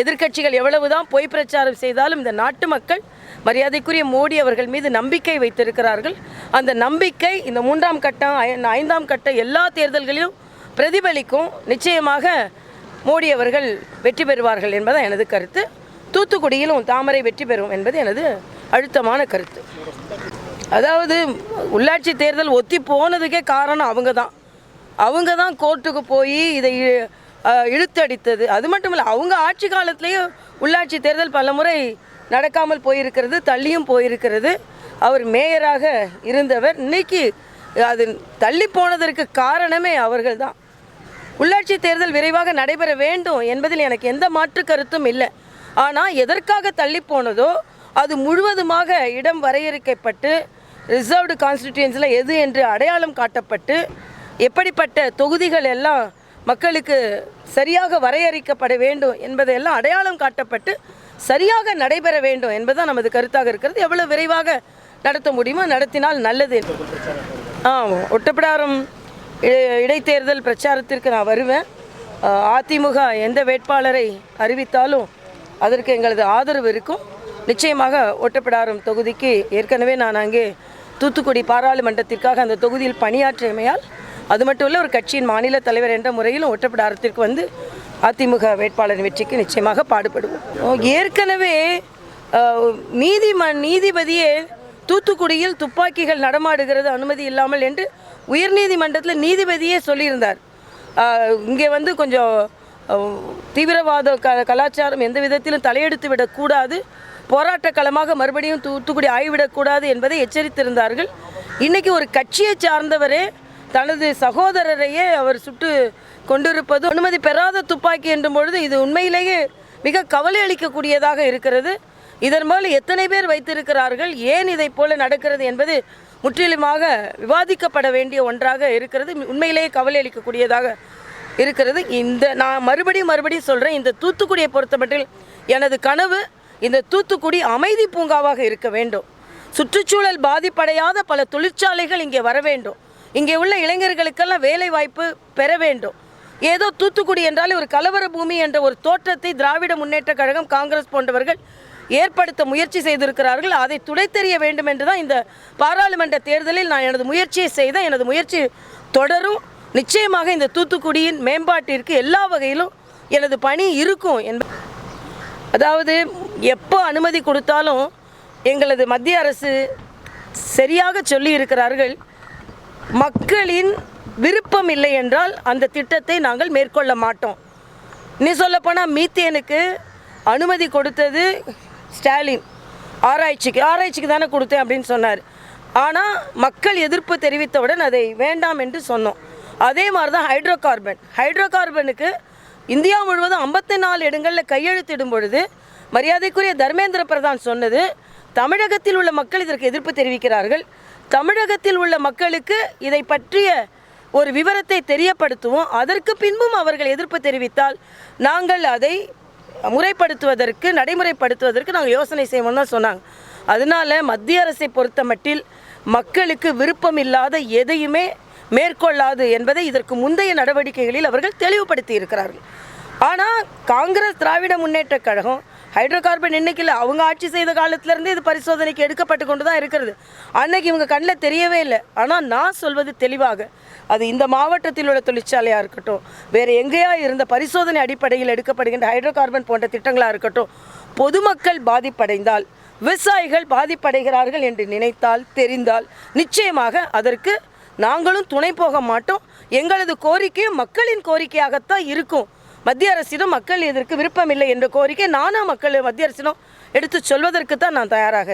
எதிர்க்கட்சிகள் எவ்வளவுதான் பொய் பிரச்சாரம் செய்தாலும் இந்த நாட்டு மக்கள் மரியாதைக்குரிய மோடி அவர்கள் மீது நம்பிக்கை வைத்திருக்கிறார்கள். அந்த நம்பிக்கை இந்த மூன்றாம் கட்டம் ஐந்தாம் கட்ட எல்லா தேர்தல்களிலும் பிரதிபலிக்கும். நிச்சயமாக மோடி அவர்கள் வெற்றி பெறுவார்கள் என்பது எனது கருத்து. தூத்துக்குடியிலும் தாமரை வெற்றி பெறும் என்பது எனது அழுத்தமான கருத்து. அதாவது உள்ளாட்சி தேர்தல் ஒத்தி போனதுக்கே காரணம் அவங்க தான் அவங்க தான் கோர்ட்டுக்கு போய் இதை இழுத்தடித்தது. அது மட்டும் இல்லை அவங்க ஆட்சி காலத்திலேயும் உள்ளாட்சி தேர்தல் பல முறை நடக்காமல் போயிருக்கிறது தள்ளியும் போயிருக்கிறது. அவர் மேயராக இருந்தவர். இன்னைக்கு அது தள்ளி போனதற்கு காரணமே அவர்கள் தான் உள்ளாட்சி தேர்தல் விரைவாக நடைபெற வேண்டும் என்பதில் எனக்கு எந்த மாற்று கருத்தும் இல்லை. ஆனால் எதற்காக தள்ளி போனதோ அது முழுவதுமாக இடம் வரையறுக்கப்பட்டு ரிசர்வ்டு கான்ஸ்டிடியூன்ஸில் எது என்று அடையாளம் காட்டப்பட்டு எப்படிப்பட்ட தொகுதிகள் எல்லாம் மக்களுக்கு சரியாக வரையறுக்கப்பட வேண்டும் என்பதையெல்லாம் அடையாளம் காட்டப்பட்டு சரியாக நடைபெற வேண்டும் என்பதுதான் நமது கருத்தாக இருக்கிறது. எவ்வளோ விரைவாக நடத்த முடியுமோ நடத்தினால் நல்லது ஆ ஒட்டப்பிடாரம் இடைத்தேர்தல் பிரச்சாரத்திற்கு நான் வருவேன். அதிமுக எந்த வேட்பாளரை அறிவித்தாலும் அதற்கு எங்களது ஆதரவு இருக்கும். நிச்சயமாக ஒட்டப்பிடாரம் தொகுதிக்கு ஏற்கனவே நான் அங்கே தூத்துக்குடி பாராளுமன்றத்திற்காக அந்த தொகுதியில் பணியாற்றியமையால் அது மட்டும் இல்லை ஒரு கட்சியின் மாநில தலைவர் என்ற முறையிலும் ஒட்டப்பிடாரத்திற்கு வந்து அதிமுக வேட்பாளர் வெற்றிக்கு நிச்சயமாக பாடுபடுவோம். ஏற்கனவே அஹ், நீதிம நீதிபதியே தூத்துக்குடியில் துப்பாக்கிகள் நடமாடுகிறது அனுமதி இல்லாமல் என்று உயர்நீதிமன்றத்தில் நீதிபதியே சொல்லியிருந்தார். இங்கே வந்து கொஞ்சம் தீவிரவாத க கலாச்சாரம் எந்த விதத்திலும் தலையெடுத்து விடக்கூடாது போராட்ட களமாக மறுபடியும் தூத்துக்குடி ஆய்விடக்கூடாது என்பதை எச்சரித்திருந்தார்கள். இன்றைக்கி ஒரு கட்சியை சார்ந்தவரே தனது சகோதரரையே அவர் சுட்டு கொண்டிருப்பது அனுமதி பெறாத துப்பாக்கி என்றும் பொழுது இது உண்மையிலேயே மிக கவலை அளிக்கக்கூடியதாக இருக்கிறது. இதன் மூலம் எத்தனை பேர் வைத்திருக்கிறார்கள்? ஏன் இதை போல நடக்கிறது என்பது முற்றிலுமாக விவாதிக்கப்பட வேண்டிய ஒன்றாக இருக்கிறது. உண்மையிலேயே கவலை அளிக்கக்கூடியதாக இருக்கிறது. இந்த நான் மறுபடியும் மறுபடியும் சொல்கிறேன் இந்த தூத்துக்குடியை பொறுத்தமட்டில் எனது கனவு இந்த தூத்துக்குடி அமைதி பூங்காவாக இருக்க வேண்டும். சுற்றுச்சூழல் பாதிப்படையாத பல தொழிற்சாலைகள் இங்கே வர வேண்டும். இங்கே உள்ள இளைஞர்களுக்கெல்லாம் வேலை வாய்ப்பு பெற வேண்டும். ஏதோ தூத்துக்குடி என்றால் ஒரு கலவர பூமி என்ற ஒரு தோற்றத்தை திராவிட முன்னேற்ற கழகம் காங்கிரஸ் போன்றவர்கள் ஏற்படுத்த முயற்சி செய்திருக்கிறார்கள். அதை துடைத்தெறிய வேண்டும் என்று தான் இந்த பாராளுமன்ற தேர்தலில் நான் எனது முயற்சியை செய்த எனது முயற்சி தொடரும். நிச்சயமாக இந்த தூத்துக்குடியின் மேம்பாட்டிற்கு எல்லா வகையிலும் எனது பணி இருக்கும் என்ப அதாவது எப்போ அனுமதி கொடுத்தாலும் எங்களது மத்திய அரசு சரியாக சொல்லி இருக்கிறார்கள் மக்களின் விருப்பம் இல்லை என்றால் அந்த திட்டத்தை நாங்கள் மேற்கொள்ள மாட்டோம். நீ சொல்லப்போனால் மீத்தேனுக்கு அனுமதி கொடுத்தது ஸ்டாலின். ஆராய்ச்சிக்கு ஆராய்ச்சிக்கு தானே கொடுத்தேன் அப்படின்னு சொன்னார். ஆனால் மக்கள் எதிர்ப்பு தெரிவித்தவுடன் அதை வேண்டாம் என்று சொன்னோம். அதே மாதிரி தான் ஹைட்ரோ கார்பன் ஹைட்ரோ கார்பனுக்கு இந்தியா முழுவதும் ஐம்பத்தி நாலு இடங்களில் கையெழுத்திடும் பொழுது மரியாதைக்குரிய தர்மேந்திர பிரதான் சொன்னது தமிழகத்தில் உள்ள மக்கள் இதற்கு எதிர்ப்பு தெரிவிக்கிறார்கள். தமிழகத்தில் உள்ள மக்களுக்கு இதை பற்றிய ஒரு விவரத்தை தெரியப்படுத்துவோம். அதற்கு பின்பும் அவர்கள் எதிர்ப்பு தெரிவித்தால் நாங்கள் அதை முறைப்படுத்துவதற்கு நடைமுறைப்படுத்துவதற்கு நாங்கள் யோசனை செய்வோம்னு தான் சொன்னாங்க. அதனால மத்திய அரசை பொறுத்த மட்டில் மக்களுக்கு விருப்பம் இல்லாத எதையுமே மேற்கொள்ளாது என்பதை இதற்கு முந்தைய நடவடிக்கைகளில் அவர்கள் தெளிவுபடுத்தி இருக்கிறார்கள். ஆனால் காங்கிரஸ் திராவிட முன்னேற்ற கழகம் ஹைட்ரோ கார்பன் இன்னைக்கு இல்லை அவங்க ஆட்சி செய்த காலத்திலேருந்து இது பரிசோதனைக்கு எடுக்கப்பட்டு கொண்டு தான் இருக்கிறது. அன்னைக்கு இவங்க கண்ணில் தெரியவே இல்லை. ஆனால் நான் சொல்வது தெளிவாக அது இந்த மாவட்டத்தில் உள்ள தொழிற்சாலையாக இருக்கட்டும் வேறு எங்கேயா இருந்த பரிசோதனை அடிப்படையில் எடுக்கப்படுகின்ற ஹைட்ரோ கார்பன் போன்ற திட்டங்களாக இருக்கட்டும் பொதுமக்கள் பாதிப்படைந்தால் விவசாயிகள் பாதிப்படைகிறார்கள் என்று நினைத்தால் தெரிந்தால் நிச்சயமாக அதற்கு நாங்களும் துணை போக மாட்டோம். எங்களது கோரிக்கை மக்களின் கோரிக்கையாகத்தான் இருக்கும். மத்திய அரசிடம் மக்கள் இதற்கு விருப்பமில்லை என்ற கோரிக்கை நானும் மக்கள் மத்திய அரசிடம் எடுத்து சொல்வதற்கு தான் நான் தயாராக